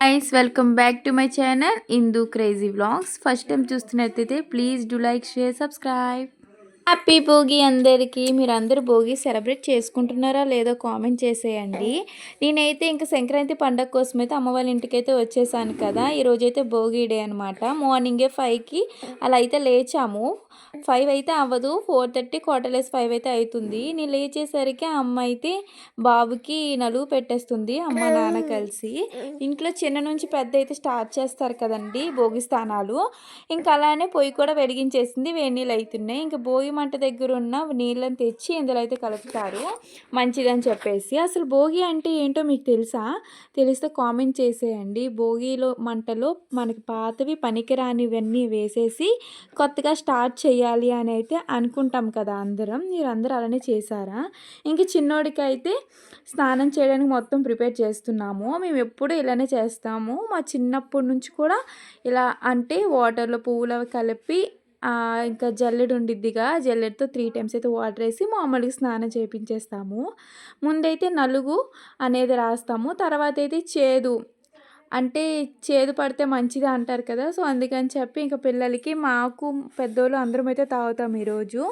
Guys welcome back to my channel Indu crazy vlogs first time చూస్తున్నట్టయితే please do like share subscribe happy Bhogi అందరికీ. మీరు అందరూ Bhogi celebrate చేసుకుంటున్నారా లేదో comment చేసేయండి. నేనైతే ఇంకా సంక్రాంతి పండగ కోసం అయితే అమ్మ వాళ్ళ ఇంటికైతే వచ్చేసాను కదా. ఈరోజైతే భోగి డే అనమాట మార్నింగే ఫైవ్కి అలా అయితే లేచాము. ఫైవ్ అయితే అవ్వదు. ఫోర్ థర్టీ క్వార్టర్లెస్ ఫైవ్ అయితే అవుతుంది. నేను లేచేసరికి అమ్మ అయితే బాబుకి నలుగు పెట్టేస్తుంది. అమ్మ నాన్న కలిసి. ఇంట్లో చిన్న నుంచి పెద్ద అయితే స్టార్ట్ చేస్తారు కదండి భోగి స్థానాలు ఇంకా అలానే పొయ్యి కూడా వెలిగించేసింది. వేడి నీళ్ళు అవుతున్నాయి ఇంకా భోగి మంట దగ్గర ఉన్న నీళ్ళని తెచ్చి ఇందులో అయితే కలుపుతారు. మంచిదని చెప్పేసి. అసలు భోగి అంటే ఏంటో మీకు తెలుసా? తెలిస్తే కామెంట్ చేసేయండి. భోగిలో మంటలో మనకి పాతవి పనికిరానివన్నీ వేసేసి కొత్తగా స్టార్ట్ చేయాలి అని అయితే అనుకుంటాం కదా అందరం. మీరు అలానే చేశారా? ఇంక చిన్నోడికి అయితే స్నానం చేయడానికి మొత్తం ప్రిపేర్ చేస్తున్నాము. మేము ఎప్పుడు ఇలానే చేస్తాము. మా చిన్నప్పటి నుంచి కూడా ఇలా అంటే వాటర్లో పువ్వులు కలిపి ఇంకా జల్లెడు ఉండిద్దిగా. జల్లెడతో త్రీ టైమ్స్ అయితే వాటర్ వేసి మామూలుగా స్నానం చేపించేస్తాము. ముందైతే నలుగు అనేది రాస్తాము. తర్వాత అయితే చేదు. అంటే చేదు పడితే మంచిది అంటారు కదా. సో అందుకని చెప్పి ఇంకా పిల్లలకి మాకు పెద్దోళ్ళు అందరం అయితే తాగుతాం ఈరోజు.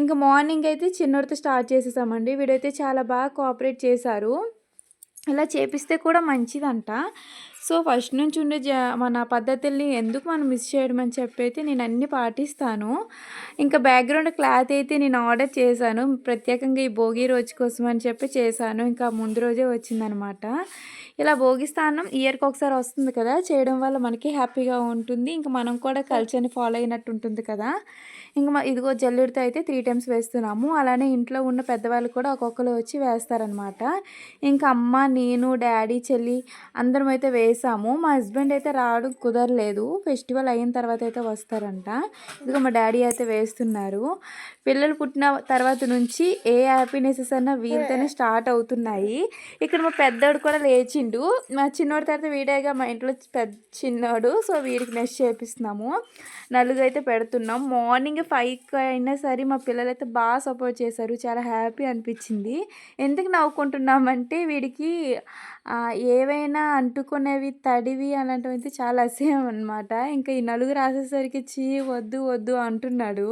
ఇంకా మార్నింగ్ అయితే చిన్నోడితో స్టార్ట్ చేసేసామండి. వీడైతే చాలా బాగా కోఆపరేట్ చేశారు. ఇలా చేపిస్తే కూడా మంచిదంట. సో ఫస్ట్ నుంచి ఉండే జ మన పద్ధతుల్ని ఎందుకు మనం మిస్ చేయడం అని చెప్పి అయితే నేను అన్నీ పాటిస్తాను. ఇంకా బ్యాక్గ్రౌండ్ క్లాత్ అయితే నేను ఆర్డర్ చేశాను. ప్రత్యేకంగా ఈ భోగి రోజు కోసం అని చెప్పి చేశాను. ఇంకా ముందు రోజే వచ్చిందనమాట. ఇలా భోగి స్థానం ఇయర్కి ఒకసారి వస్తుంది కదా చేయడం వల్ల మనకి హ్యాపీగా ఉంటుంది. ఇంకా మనం కూడా కల్చర్ని ఫాలో అయినట్టు ఉంటుంది కదా. ఇంకా ఇదిగో జల్లుడితో అయితే త్రీ టైమ్స్ వేస్తున్నాము. అలానే ఇంట్లో ఉన్న పెద్దవాళ్ళు కూడా ఒక్కొక్కరు వచ్చి వేస్తారనమాట. ఇంకా అమ్మ నేను డాడీ చెల్లి అందరం అయితే చేసాము. మా హస్బెండ్ అయితే రావడం కుదరలేదు. ఫెస్టివల్ అయిన తర్వాత అయితే వస్తారంట. ఇదిగో మా డాడీ అయితే వేస్తున్నారు. పిల్లలు పుట్టిన తర్వాత నుంచి ఏ హ్యాపీనెసెస్ అన్నా వీళ్ళతోనే స్టార్ట్ అవుతున్నాయి. ఇక్కడ మా పెద్దోడు కూడా లేచిండు. మా చిన్నోడి తర్వాత వీడేగా మా ఇంట్లో పెద్ద చిన్నోడు. సో వీడికి నెక్స్ట్ చేపిస్తున్నాము. నలుగు అయితే పెడుతున్నాం. మార్నింగ్ ఫైవ్కి అయినా సరే మా పిల్లలు అయితే బాగా సపోర్ట్ చేశారు. చాలా హ్యాపీ అనిపించింది. ఎందుకు నవ్వుకుంటున్నామంటే వీడికి ఏవైనా అంటుకునేవి తడివి అలాంటివి అయితే చాలా అసహ్యం అనమాట ఇంకా ఈ నలుగు రాసేసరికి చీ వద్దు వద్దు అంటున్నాడు.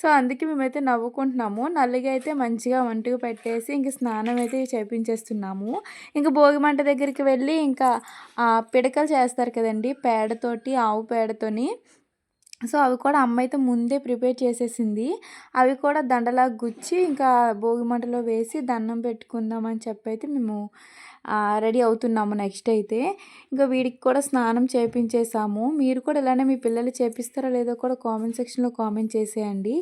సో అందుకే మేమైతే నవ్వుకుంటున్నాము. నల్లిగా అయితే మంచిగా వంటకు పెట్టేసి ఇంక స్నానం అయితే చేపించేస్తున్నాము. ఇంకా భోగిమంట దగ్గరికి వెళ్ళి ఇంకా పిడకలు చేస్తారు కదండి పేడతోటి ఆవు పేడతోని. సో అవి కూడా అమ్మ అయితే ముందే ప్రిపేర్ చేసేసింది. అవి కూడా దండలా గుచ్చి ఇంకా భోగి మంటలో వేసి దండం పెట్టుకుందామని చెప్పి అయితే మేము రెడీ అవుతున్నాము నెక్స్ట్ అయితే. ఇంకా వీడికి కూడా స్నానం చేపించేసాము మీరు కూడా ఇలానే మీ పిల్లలు చేపిస్తారో లేదో కూడా కామెంట్ సెక్షన్లో కామెంట్ చేసేయండి.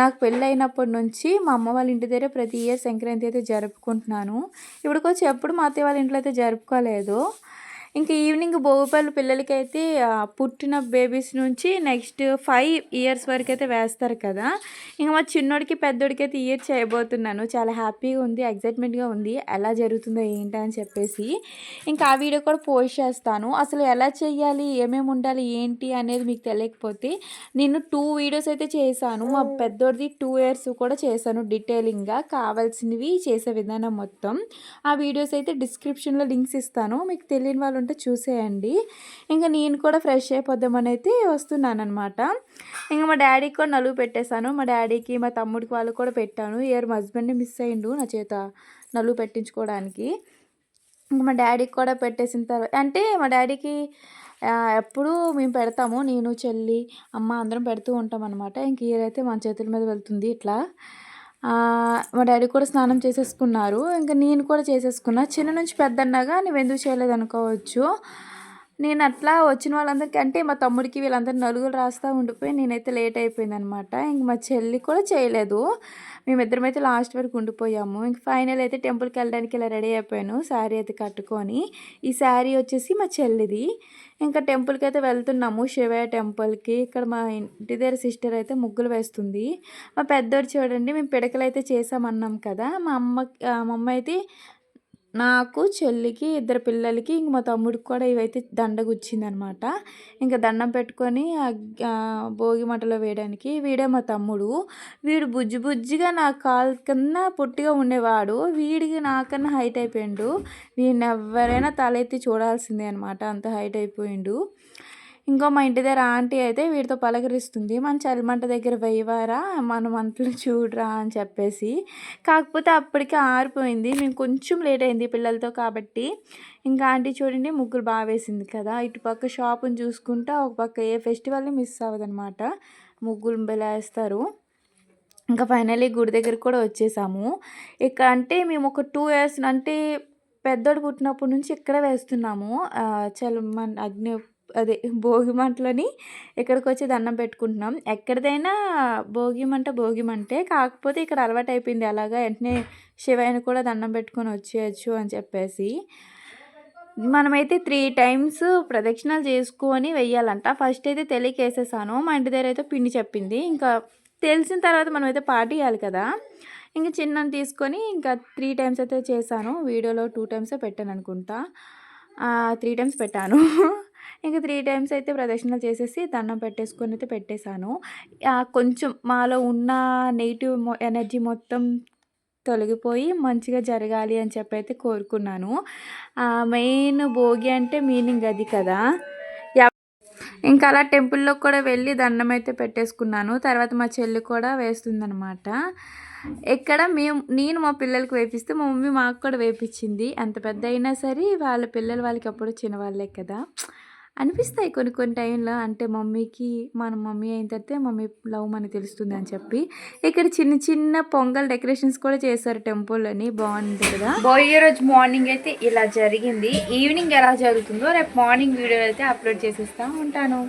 నాకు పెళ్ళి అయినప్పటి నుంచి మా అమ్మ వాళ్ళ ఇంటి దగ్గర ప్రతి ఇయర్ సంక్రాంతి అయితే జరుపుకుంటున్నాను. ఇప్పటికొచ్చి ఎప్పుడు మా అత్తయ్య వాళ్ళ ఇంట్లో అయితే జరుపుకోలేదు. ఇంకా ఈవినింగ్ బోగుపల్లి పిల్లలకైతే పుట్టిన బేబీస్ నుంచి నెక్స్ట్ ఫైవ్ ఇయర్స్ వరకు అయితే వేస్తారు కదా. ఇంకా మా చిన్నోడికి పెద్దోడికి అయితే ఇయర్ చేయబోతున్నాను. చాలా హ్యాపీగా ఉంది ఎగ్జైట్మెంట్గా ఉంది. ఎలా జరుగుతుందో ఏంటి అని చెప్పేసి ఇంకా ఆ వీడియో కూడా పోస్ట్ చేస్తాను. అసలు ఎలా చేయాలి ఏమేమి ఉండాలి ఏంటి అనేది మీకు తెలియకపోతే నేను టూ వీడియోస్ అయితే చేశాను. మా పెద్దోడిది టూ ఇయర్స్ కూడా చేశాను డీటెయిలింగ్గా. కావాల్సినవి చేసే విధానం మొత్తం. ఆ వీడియోస్ అయితే డిస్క్రిప్షన్లో లింక్స్ ఇస్తాను. మీకు తెలియని వాళ్ళు ఉంటే చూసేయండి. ఇంకా నేను కూడా ఫ్రెష్ అయిపోద్దామని అయితే వస్తున్నాను అనమాట ఇంకా మా డాడీకి కూడా నలుగు పెట్టేశాను. మా డాడీకి మా తమ్ముడికి వాళ్ళు కూడా పెట్టాను. ఇయర్ మా హస్బెండ్ని మిస్ అయ్యిండు నా చేత నలుగు పెట్టించుకోవడానికి. ఇంకా మా డాడీకి కూడా పెట్టేసిన తర్వాత అంటే మా డాడీకి ఎప్పుడూ మేము పెడతాము. నేను చెల్లి అమ్మ అందరం పెడుతూ ఉంటాం అనమాట ఇంక ఇయర్ అయితే మన చేతుల మీద వెళ్తుంది ఇట్లా. మా డాడీ కూడా స్నానం చేసేసుకున్నారు. ఇంకా నేను కూడా చేసేసుకున్నా. చిన్న నుంచి పెద్దన్నాగా నువ్వు ఎందుకు చేయలేదు అనుకోవచ్చు నేను అట్లా వచ్చిన వాళ్ళందరికీ అంటే మా తమ్ముడికి వీళ్ళందరూ నలుగురు రాస్తూ ఉండిపోయి నేనైతే లేట్ అయిపోయింది అనమాట ఇంక మా చెల్లి కూడా చేయలేదు. మేమిద్దరం అయితే లాస్ట్ వరకు ఉండిపోయాము. ఇంక ఫైనల్ అయితే టెంపుల్కి వెళ్ళడానికి ఇలా రెడీ అయిపోయాను. శారీ అయితే కట్టుకొని. ఈ శారీ వచ్చేసి మా చెల్లిది. ఇంకా టెంపుల్కి అయితే వెళ్తున్నాము. శివయ్య టెంపుల్కి. ఇక్కడ మా ఇంటి దగ్గర సిస్టర్ అయితే ముగ్గులు వేస్తుంది. మా పెద్దోడు చూడండి మేము పిడకలు అయితే చేసామన్నాం కదా. మా అమ్మ మా అమ్మ అయితే నాకు చెల్లికి ఇద్దరు పిల్లలకి ఇంక మా తమ్ముడికి కూడా ఇవైతే దండ గుచ్చిందనమాట ఇంకా దండం పెట్టుకొని భోగి మంటలో వేయడానికి వీడే మా తమ్ముడు. వీడు బుజ్జి బుజ్జిగా నా కాలు కన్నా పొట్టిగా ఉండేవాడు. వీడికి నాకన్నా హైట్ అయిపోయిండు. వీడిని ఎవరైనా తలెత్తి చూడాల్సిందే అనమాట. అంత హైట్ అయిపోయిండు. ఇంకో మా ఇంటి దగ్గర ఆంటీ అయితే వీడితో పలకరిస్తుంది మన చలిమంట దగ్గర వేయవారా? మన మంటలు చూడరా అని చెప్పేసి. కాకపోతే అప్పటికే ఆరిపోయింది. మేము కొంచెం లేట్ అయింది పిల్లలతో కాబట్టి. ఇంకా ఆంటీ చూడండి ముగ్గురు బాగా వేసింది కదా. ఇటుపక్క షాపుని చూసుకుంటా ఒక పక్క ఏ ఫెస్టివల్ని మిస్ అవ్వదనమాట ముగ్గులు వేస్తారు ఇంకా ఫైనల్లీ గుడి దగ్గరికి కూడా వచ్చేసాము. ఇక అంటే మేము ఒక టూ ఇయర్స్ అంటే పెద్దోడు పుట్టినప్పటి నుంచి ఇక్కడే వేస్తున్నాము. ఆ, మన అగ్ని అదే భోగి మంటలని ఇక్కడికి వచ్చి దండం పెట్టుకుంటున్నాం. ఎక్కడిదైనా భోగి మంట భోగి మంటే కాకపోతే ఇక్కడ అలవాటు అయిపోయింది అలాగా వెంటనే శివయ్యను కూడా దండం పెట్టుకొని వచ్చేయచ్చు అని చెప్పేసి. మనమైతే త్రీ టైమ్స్ ప్రదక్షిణాలు చేసుకొని వెయ్యాలంట. ఫస్ట్ అయితే తెలియకేసేసాను మా ఇంటి దగ్గర అయితే పిండి చెప్పింది. ఇంకా తెలిసిన తర్వాత మనం అయితే పాటియాలి కదా. ఇంకా చిన్న తీసుకొని ఇంకా త్రీ టైమ్స్ అయితే చేశాను. వీడియోలో టూ టైమ్సే పెట్టాను అనుకుంటా. త్రీ టైమ్స్ పెట్టాను. ఇంకా త్రీ టైమ్స్ అయితే ప్రదక్షిణలు చేసేసి దండం పెట్టేసుకొని అయితే పెట్టేశాను. కొంచెం మాలో ఉన్న నెగిటివ్ ఎనర్జీ మొత్తం తొలగిపోయి మంచిగా జరగాలి అని చెప్పి అయితే కోరుకున్నాను. మెయిన్ భోగి అంటే మీనింగ్ అది కదా. ఇంకా అలా టెంపుల్లో కూడా వెళ్ళి దండం అయితే పెట్టేసుకున్నాను. తర్వాత మా చెల్లి కూడా వేస్తుందనమాట ఇక్కడ మేము నేను మా పిల్లలకు వేపిస్తే మా మమ్మీ మాకు కూడా వేపించింది. అంత పెద్ద అయినా సరే వాళ్ళ పిల్లలు వాళ్ళకి అప్పుడు చిన్నవాళ్ళే కదా. అనిపిస్తాయి కొన్ని కొన్ని టైంలో. అంటే మమ్మీకి మన మమ్మీ అయిన తర్వాత మమ్మీ లవ్ మనకి తెలుస్తుంది అని చెప్పి. ఇక్కడ చిన్న చిన్న పొంగల్ డెకరేషన్స్ కూడా చేశారు టెంపుల్ అని. బాగుంది కదా. బోయే రోజు మార్నింగ్ అయితే ఇలా జరిగింది. ఈవినింగ్ ఎలా జరుగుతుందో రేపు మార్నింగ్ వీడియో అయితే అప్లోడ్ చేసేస్తా ఉంటాను.